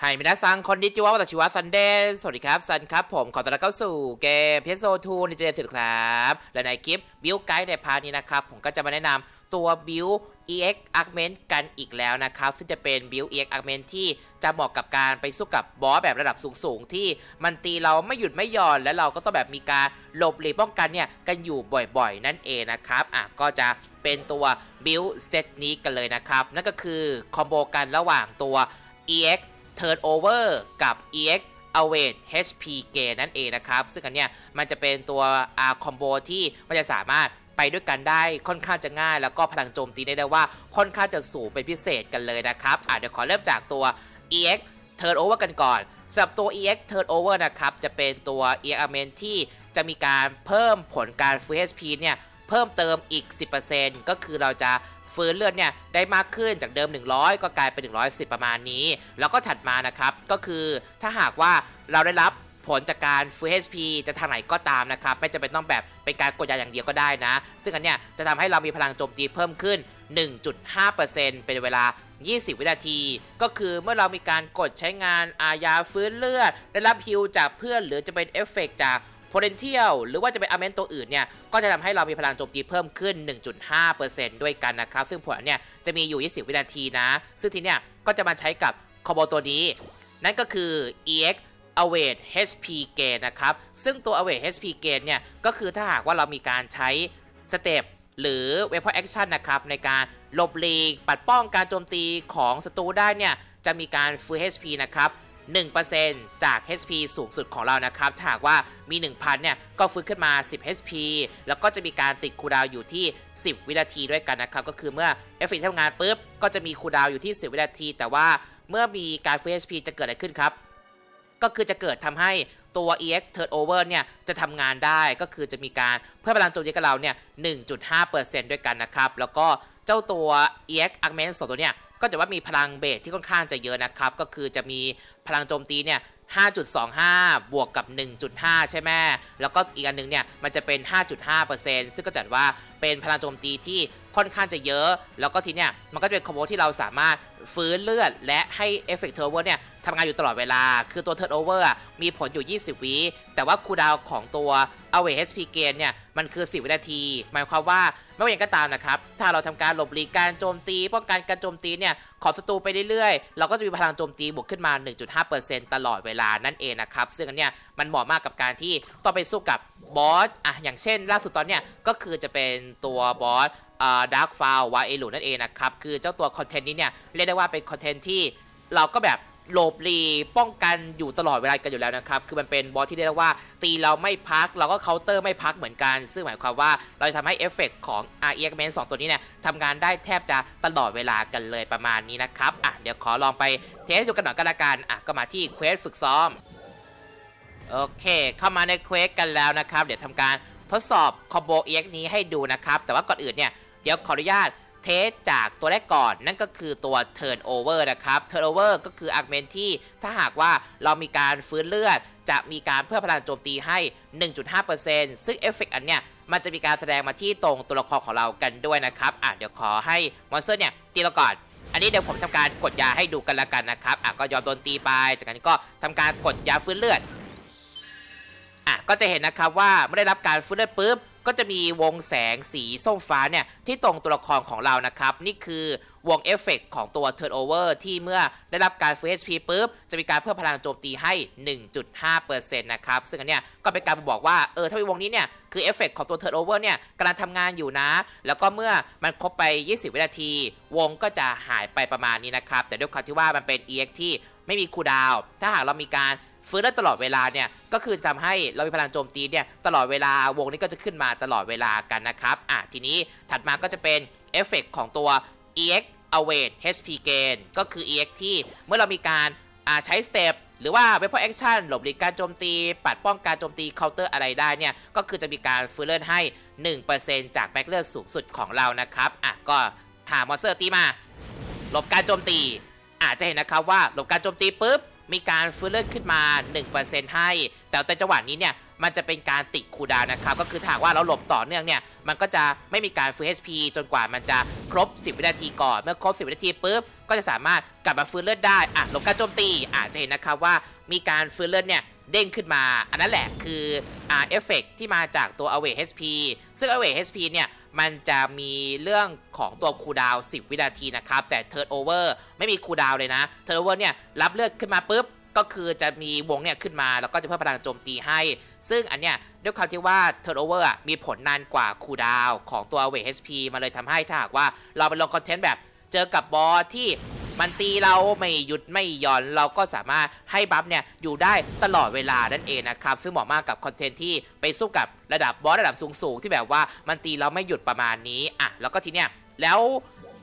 ไฮมินาซังคนดิจิวะวัตชิวะซันเดย์สวัสดีครับซันครับ ผมขอต้อนรับเข้าสู่เกมเพโซทูในเจเนสิครับ และในคลิปบิวไกด์ในพาร์ทนี้นะครับ ผมก็จะมาแนะนำตัวบิว EX Augment กันอีกแล้วนะครับ ซึ่งจะเป็นบิว EX Augment ที่จะเหมาะกับการไปสู้กับบอสแบบระดับสูงๆ ที่มันตีเราไม่หยุดไม่หย่อน และเราก็ต้องแบบมีการหลบหลีกป้องกันเนี่ยกันอยู่บ่อยๆ นั่นเองนะครับอะก็จะเป็นตัวบิวเซตนี้กันเลยนะครับ นั่นก็คือคอมโบกันระหว่างตัว EX Turnover กับ EX Await HP Gain นั่นเองนะครับ ซึ่งอันเนี้ยมันจะเป็นตัว R combo ที่มันจะสามารถไปด้วยกันได้ค่อนข้างจะง่าย แล้วก็พลังโจมตีได้ได้ว่าค่อนข้างจะสูงเป็นพิเศษกันเลยนะครับอะเดี๋ยวขอเริ่มจากตัว EX Turnover กันก่อนสำหรับตัว EX Turnover นะครับ จะเป็นตัว EX Element ที่จะมีการเพิ่มผลการฟื้น HP เนี่ย เพิ่มเติมอีก 10%ก็คือเราจะ ฟื้นเลือดเนี่ยได้มากขึ้นจากเดิม 100 ก็กลายเป็น 110 ประมาณนี้ แล้วก็ถัดมานะครับ ก็คือถ้าหากว่าเราได้รับผลจากการฟื้น HP จะทางไหนก็ตามนะครับ ไม่จำเป็นต้องแบบเป็นการกดยาอย่างเดียวก็ได้นะ ซึ่งอันเนี้ยจะทำให้เรามีพลังโจมตีเพิ่มขึ้น 1.5%เป็นเวลา 20 วินาที ก็คือเมื่อเรามีการกดใช้งานอายาฟื้นเลือด ได้รับฮิลจากเพื่อนหรือจะเป็นเอฟเฟกจาก potential หรือว่าจะเป็น augment ตัวอื่นเนี่ย ก็จะทำให้เรามีพลังโจมตีเพิ่มขึ้น 1.5%ด้วยกันนะครับ ซึ่งผลเนี่ยจะมีอยู่ 20 วินาทีนะ ซึ่งทีเนี้ยก็จะมาใช้กับคอมโบตัวนี้ นั่นก็คือ EX Await HP Gain นะครับ ซึ่งตัว Await HP Gain เนี่ย ก็คือถ้าหากว่าเรามีการใช้สเต็ปหรือ Weapon Action นะครับ ในการหลบหลีกปัดป้องการโจมตีของศัตรูได้เนี่ย จะมีการฟื้น HP นะครับ 1%จาก HP สูงสุดของเรานะครับถ้าหากว่ามี 1,000 เนี่ย ก็ฟื้นขึ้นมา 10 HP แล้วก็จะมีการติดคูดาวอยู่ที่ 10 วินาทีด้วยกันนะครับ ก็คือเมื่อเอฟเฟกทำงานปุ๊บ ก็จะมีคูดาวอยู่ที่ 10 วินาที แต่ว่าเมื่อมีการฟื้น HP จะเกิดอะไรขึ้นครับ ก็คือจะเกิดทำให้ตัว EX Turnover เนี่ย จะทำงานได้ก็คือจะมีการเพิ่มพลังโจมตีกับเราเนี่ย 1.5%ด้วยกันนะครับ แล้วก็เจ้าตัว EX Augment สองตัวเนี่ย ก็จะว่ามีพลังเบสที่ค่อนข้างจะเยอะนะครับ ก็คือจะมีพลังโจมตีเนี่ย5.25 บวกกับ 1.5 ใช่ไหม แล้วก็อีกอันนึงเนี่ย มันจะเป็น 5.5%ซึ่งก็จัดว่าเป็นพลังโจมตีที่ค่อนข้างจะเยอะ แล้วก็ทีเนี้ย มันก็จะเป็นคอมโบที่เราสามารถฟื้นเลือด และให้เอฟเฟกต์เทอร์โอเวอร์เนี่ยทำงานอยู่ตลอดเวลา คือตัวเทอร์โอเวอร์มีผลอยู่ 20 วิแต่ว่าคูดาวของตัว a w a y HP Gain เนี่ย มันคือ 10 วินาที หมายความว่าไม่ว่าอย่างก็ตามนะครับ ถ้าเราทำการหลบหลีกการโจมตี ป้องกันการโจมตีเนี่ย ของศัตรูไปเรื่อยๆ เราก็จะมีพลังโจมตีบวกขึ้นมา 1.5%ตลอดเวลานั่นเองนะครับ ซึ่งอันเนี้ยมันเหมาะมากกับการที่ต้องไปสู้กับบอสอะอย่างเช่น ล่าสุดตอนเนี้ยก็คือจะเป็นตัวบอสอ่าดาร์กฟาววาเอลูนั่นเองนะครับ คือเจ้าตัวคอนเทนต์นี้เนี่ยเรียกได้ว่าเป็นคอนเทนต์ที่เราก็แบบหลบหลีป้องกันอยู่ตลอดเวลากันอยู่แล้วนะครับ คือมันเป็นบอสที่เรียกได้ว่า ตีเราไม่พัก เราก็เคาน์เตอร์ไม่พักเหมือนกัน ซึ่งหมายความว่าเราจะทำให้เอฟเฟกของ r e x m e n 2ตัวนี้เนี่ยทำงานได้แทบจะตลอดเวลากันเลยประมาณนี้นะครับ อะ เดี๋ยวขอลองไปเทสดูกันหน่อยกันละกัน อะ ก็มาที่เควสฝึกซ้อม โอเค เข้ามาในเควสกันแล้วนะครับ เดี๋ยวทำการทดสอบคอมโบ EX นี้ให้ดูนะครับ แต่ว่าก่อนอื่นเนี่ย เดี๋ยวขออนุญาต เทสจากตัวแรกก่อนนั่นก็คือตัว Turnover นะครับ Turnover ก็คืออาร์เมนที่ถ้าหากว่าเรามีการฟื้นเลือด จะมีการเพิ่มพลังโจมตีให้ 1.5%ซึ่งเอฟเฟกต์อันเนี้ยมันจะมีการแสดงมาที่ตรงตัวละครของเรากันด้วยนะครับ อะเดี๋ยวขอให้มอนสเตอร์เนี่ยตีเราก่อน อันนี้เดี๋ยวผมทำการกดยาให้ดูกันละกันนะครับ อะก็ยอมโดนตีไป จากนั้นก็ทำการกดยาฟื้นเลือด อะก็จะเห็นนะครับว่าเมื่อได้รับการฟื้นเลือดปุ๊บ ก็จะมีวงแสงสีส้มฟ้าเนี่ย ที่ตรงตัวละครของเรานะครับ นี่คือวงเอฟเฟกของตัว Turnover ที่เมื่อได้รับการฟื้น HP ปุ๊บ จะมีการเพิ่มพลังโจมตีให้ 1.5%นะครับ ซึ่งอันเนี้ยก็เป็นการบอกว่า เออ ถ้ามีวงนี้เนี่ย คือเอฟเฟกของตัว Turnover เนี่ยกำลังทำงานอยู่นะ แล้วก็เมื่อมันครบไป 20 วินาที วงก็จะหายไปประมาณนี้นะครับ แต่ด้วยความที่ว่ามันเป็น EX ที่ไม่มีคูดาว ถ้าหากเรามีการฟื้นได้ตลอดเวลาเนี่ยก็คือจะทำให้เรามีพลังโจมตีเนี่ยตลอดเวลาวงนี้ก็จะขึ้นมาตลอดเวลากันนะครับอะทีนี้ถัดมาก็จะเป็นเอฟเฟกของตัว EX Await HP Gain ก็คือ EX ที่เมื่อเรามีการอ่าใช้สเต็ปหรือว่า Weapon Action หลบหลีกการโจมตี ปัดป้องการโจมตีเคาน์เตอร์อะไรได้เนี่ย ก็คือจะมีการฟื้นเลือดให้ 1%จากแม็กเลือดสูงสุดของเรานะครับ อะก็หามอนสเตอร์ตีมา หลบการโจมตี อาจจะเห็นนะครับว่าหลบการโจมตีปุ๊บ มีการฟื้นเลือดขึ้นมา 1%ให้ แต่แต่จังหวะนี้เนี่ยมันจะเป็นการติดคูดานะครับ ก็คือถ้าหากว่าเราหลบต่อเนื่องเนี่ย มันก็จะไม่มีการฟื้น HP จนกว่ามันจะครบ 10 วินาทีก่อน เมื่อครบ 10 วินาทีปุ๊บ ก็จะสามารถกลับมาฟื้นเลือดได้ อะ หลบการโจมตี อะ จะเห็นนะครับว่ามีการฟื้นเลือดเนี่ยเด้งขึ้นมา อันนั้นแหละคือ อ่า เอฟเฟกที่มาจากตัว Away HP ซึ่ง Away HP เนี่ย มันจะมีเรื่องของตัวคูดาว 10 วินาทีนะครับ แต่เทิร์ดโอเวอร์ไม่มีคูดาวเลยนะเทิร์ดโอเวอร์เนี่ยรับเลือดขึ้นมาปุ๊บก็คือจะมีวงเนี่ยขึ้นมาแล้วก็จะเพิ่มพลังโจมตีให้ ซึ่งอันเนี้ยด้วยความที่ว่าเทิร์ดโอเวอร์มีผลนานกว่าคูดาวของตัวเวทเอชพีมาเลยทำให้ถ้าหากว่าเราไปลงคอนเทนต์แบบเจอกับบอสที่ มันตีเราไม่หยุดไม่หย่อนเราก็สามารถให้บัฟเนี่ยอยู่ได้ตลอดเวลานั่นเองนะครับ ซึ่งเหมาะมากกับคอนเทนต์ที่ไปสู้กับระดับบอสระดับสูงๆที่แบบว่ามันตีเราไม่หยุดประมาณนี้อะแล้วก็ทีเนี้ยแล้ว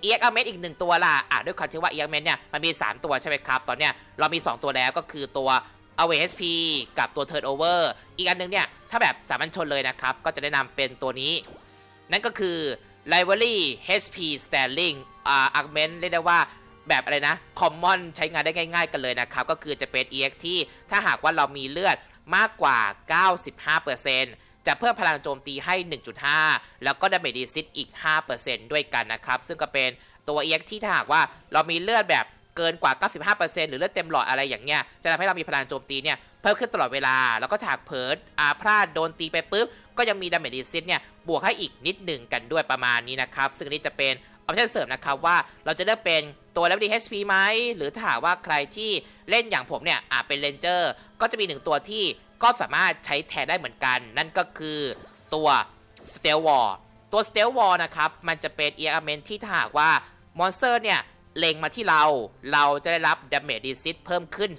เอ็กอเมอีกหนึ่งตัวล่ะอะด้วยความที่ว่าเอ็กอเมเนี่ยมันมี 3 ตัวใช่ไหมครับ ตอนเนี้ยเรามี 2 ตัวแล้วก็คือตัว Away HP กับตัว Turnover อีกอันหนึงเนี่ย ถ้าแบบสามัญชนเลยนะครับ ก็จะแนะนำเป็นตัวนี้ นั่นก็คือ Library HP Sterling อ่า Augment เรียกได้ว่า แบบอะไรนะ Common ใช้งานได้ง่ายๆกันเลยนะครับ ก็คือจะเป็น EX ที่ถ้าหากว่าเรามีเลือดมากกว่า 95%จะเพิ่มพลังโจมตีให้ 1.5 แล้วก็ Damage Resist อีก 5%ด้วยกันนะครับ ซึ่งก็เป็นตัว EX ที่ถ้าหากว่าเรามีเลือดแบบเกินกว่า 95%หรือเลือดเต็มหลอดอะไรอย่างเงี้ย จะทำให้เรามีพลังโจมตีเนี่ยเพิ่มขึ้นตลอดเวลา แล้วก็ถากเพิดอาพลาดโดนตีไปปุ๊บ ก็ยังมีดาเมจ e ซิ t เนี่ยบวกให้อีกนิดหนึ่งกันด้วยประมาณนี้นะครับ ซึ่งนนี้จะเป็น ออปชั่นเสริมนะครับว่าเราจะเลือกเป็นตัว Level HP ไหมหรือถ้าหากว่าใครที่เล่นอย่างผมเนี่ยอาจเป็นเลนเจอร์ก็จะมีหนึ่งตัวที่ก็สามารถใช้แทนได้เหมือนกัน นั่นก็คือตัว s t e l w a r ตัว s t e l w a r นะครับมันจะเป็น e อ m e n t ที่ถ้าหากว่ามอนสเตอร์เนี่ยเล็งมาที่เรา เราจะได้รับ Damage Resist เพิ่มขึ้น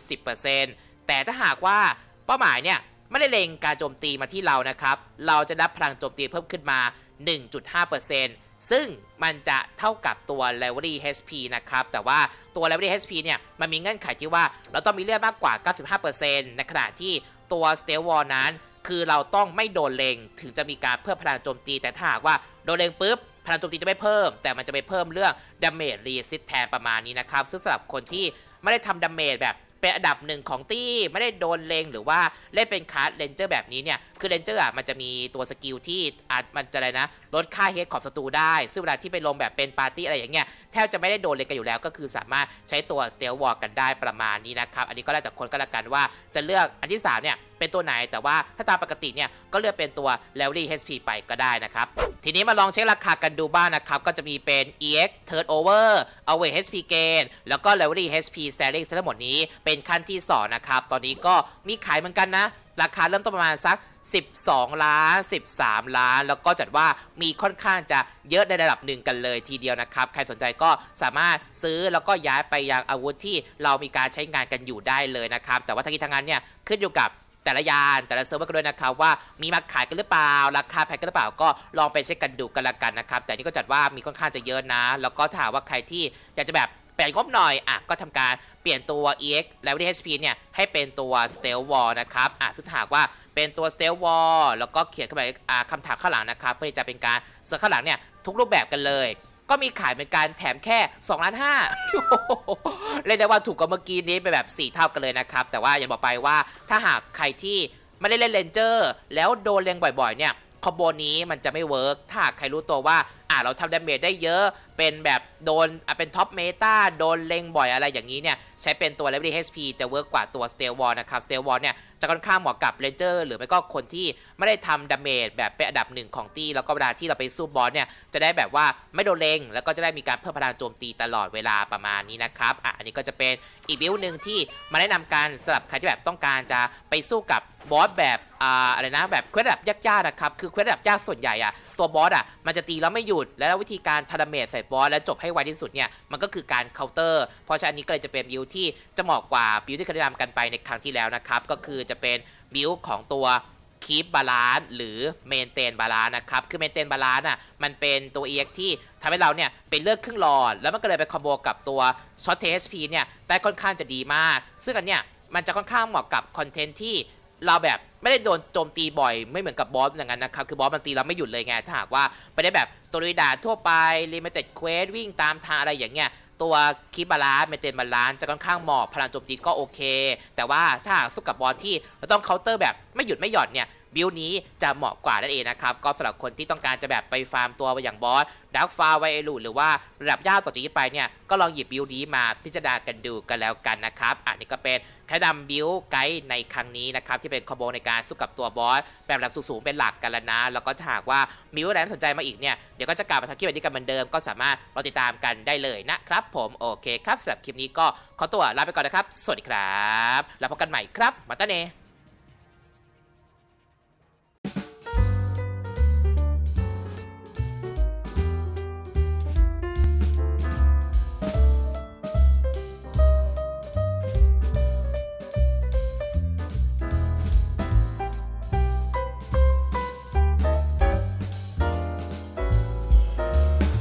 10%แต่ถ้าหากว่าเป้าหมายเนี่ยไม่ได้เล็งการโจมตีมาที่เรานะครับ เราจะรับพลังโจมตีเพิ่มขึ้นมา 1.5% ซึ่งมันจะเท่ากับตัว Level HP นะครับ แต่ว่าตัว Level HP เนี่ยมันมีเงื่อนไขที่ว่าเราต้องมีเลือดมากกว่า 95%ในขณะที่ตัว s t e l w a r นั้น คือเราต้องไม่โดนเลงถึงจะมีการเพิ่มพลังโจมตี แต่ถ้าหากว่าโดนเลงปุ๊บพลังโจมตีจะไม่เพิ่ม แต่มันจะไปเพิ่มเรื่อง Damage Resist แทนประมาณนี้นะครับ ซึ่งสำหรับคนที่ไม่ได้ทำ Damage แบบเป็นอันดับหนึ่งของตี้ไม่ได้โดนเลงหรือว่าเล่นเป็นคาร์ดเลนเจอร์แบบนี้เนี่ยคือเลนเจอร์อะมันจะมีตัวสกิลที่อาจมันจะอะไรนะ ลดค่าเฮดของศัตรูได้ ซึ่งเวลาที่ไปลงแบบเป็นปาร์ตี้อะไรอย่างเงี้ยแทบจะไม่ได้โดนเลงกันอยู่แล้ว ก็คือสามารถใช้ตัวสเตลวอลกันได้ประมาณนี้นะครับ อันนี้ก็แล้วแต่คนก็แล้วกันว่าจะเลือกอันที่สามเนี่ยเป็นตัวไหนแต่ว่าถ้าตามปกติเนี่ยก็เลือกเป็นตัว l e v e l y HP ไปก็ได้นะครับ ทีนี้มาลองเช็คราคากันดูบ้างนะครับ ก็จะมีเป็น EX Turnover Away HP Gain แล้วก็ l e v e l y HP Sterling ทั้งหมดนี้เป็นขั้นที่ 2 นะครับ ตอนนี้ก็มีขายเหมือนกันนะ ราคาเริ่มต้นประมาณสัก 12 ล้าน 13 ล้าน แล้วก็จัดว่ามีค่อนข้างจะเยอะในระดับหนึ่งกันเลยทีเดียวนะครับ ใครสนใจก็สามารถซื้อแล้วก็ย้ายไปยังอาวุธที่เรามีการใช้งานกันอยู่ได้เลยนะครับ แต่ว่าทั้งนี้ทั้งนั้นเนี่ยขึ้นอยู่กับแต่ละยานแต่ละเซิร์ฟเวอร์กันด้วยนะครับว่ามีมาขายกันหรือเปล่า ราคาแพงกันหรือเปล่าก็ลองไปเช็คกันดูกันละกันนะครับ แต่นี่ก็จัดว่ามีค่อนข้างจะเยอะนะ แล้วก็ถ้าหากว่าใครที่อยากจะแบบ เปลี่ยนงบหน่อยอะก็ทำการเปลี่ยนตัว EX และ HP เนี่ย ให้เป็นตัว Stealth Wall นะครับอะซึ่งหากว่าเป็นตัว Stealth Wall แล้วก็เขียนเข้าไปอ่าคำถามข้างหลังนะครับ เพื่อจะเป็นการเสร์ชข้างหลังเนี่ยทุกรูปแบบกันเลยก็มีขายเป็นการแถมแค่2ล้านห้าเรียกได้ว่าถูกกว่าเมื่อกี้นี้ไปแบบ 4 เท่ากันเลยนะครับ แต่ว่าอย่างบอกไปว่าถ้าหากใครที่ไม่ได้เล่นเลนเจอร์ แล้วโดนเลงบ่อยๆเนี่ย อมโบนี้มันจะไม่เวิร์กถ้าใครรู้ตัวว่าอ่าเราทำดาเมจได้เยอะ เป็นแบบโดนอะเป็นท็อปเมตาโดนเลงบ่อยอะไรอย่างนี้เนี่ย ใช้เป็นตัว Level HP จะเวิร์กกว่าตัว s t e l Wall นะครับ s t e l Wall เนี่ย จะค่อนข้างเหมาะกับเลนเจอร์หรือไม่ก็คนที่ไม่ได้ทำดาเมจแบบเป็นอันดับหนึ่งของตีแล้วก็เวลาที่เราไปสู้บอสเนี่ย จะได้แบบว่าไม่โดนเลงแล้วก็จะได้มีการเพิ่มพลังโจมตีตลอดเวลาประมาณนี้นะครับอะอันนี้ก็จะเป็นอีกบิวหนึ่งที่มาแนะนำกันสำหรับใครที่แบบต้องการจะไปสู้กับบอสแบบ อ่าอะไรนะแบบเควสระดับยากๆนะครับคือเควสระดับยากส่วนใหญ่อะตัวบอสอะมันจะตีแล้วไม่หยุด แล้ววิธีการทาดาเมจใส่บอสแล้วจบให้ไวที่สุดเนี่ยมันก็คือการเคาน์เตอร์เพราะฉะนั้นนี้ก็เลยจะเป็นบิวที่จะเหมาะกว่าบิวที่เคยแนะนำกันไปในครั้งที่แล้วนะครับก็คือจะเป็นบิวของตัวคีปบาลานซ์หรือเมนเทนบาลานซ์นะครับ คือเมนเทนบาลานซ์อะมันเป็นตัว EX ที่ทำให้เราเนี่ยเป็นเลือดครึ่งหลอด แล้วมันก็เลยไปคอมโบกับตัวช็อตเทสพีเนี่ยได้ค่อนข้างจะดีมาก ซึ่งอันเนี้ยมันจะค่อนข้างเหมาะกับคอนเทนต์ที่ เราแบบไม่ได้โดนโจมตีบ่อยไม่เหมือนกับบอสอย่างนั้นนะครับ คือบอสมันตีเราไม่หยุดเลยไงถ้าหากว่าไปได้แบบตัวลุยดาทั่วไปลิมิเต็ดเควสวิ่งตามทางอะไรอย่างเงี้ยตัวคิบาลานเมเตนบาลานจะค่อนข้างเหมาะพลังโจมตีก็โอเค แต่ว่าถ้าสู้กับบอสที่เราต้องเคาน์เตอร์แบบไม่หยุดไม่หย่อนเนี่ย บิลนี้จะเหมาะกว่านั่นเองนะครับ ก็สำหรับคนที่ต้องการจะแบบไปฟาร์มตัวอย่างบอสดักฟาไวเอลูหรือว่าระดับยากต่อจากนี้ไปเนี่ย ก็ลองหยิบบิลนี้มาพิจารณากันดูกันแล้วกันนะครับ อันนี้ก็เป็นแค่นำบิลไกด์ในครั้งนี้นะครับ ที่เป็นคอมโบในการสู้กับตัวบอสแบบระดับสูงๆเป็นหลักกันแล้วนะ แล้วก็ถ้าหากว่ามีอะไรน่าสนใจมาอีกเนี่ย เดี๋ยวก็จะกลับมาทำคลิปแบบนี้กันเหมือนเดิม ก็สามารถรอติดตามกันได้เลยนะครับ ผมโอเคครับสำหรับคลิปนี้ก็ขอตัวลาไปก่อนนะครับ สวัสดีครับ แล้วพบกันใหม่ครับ มาตาเน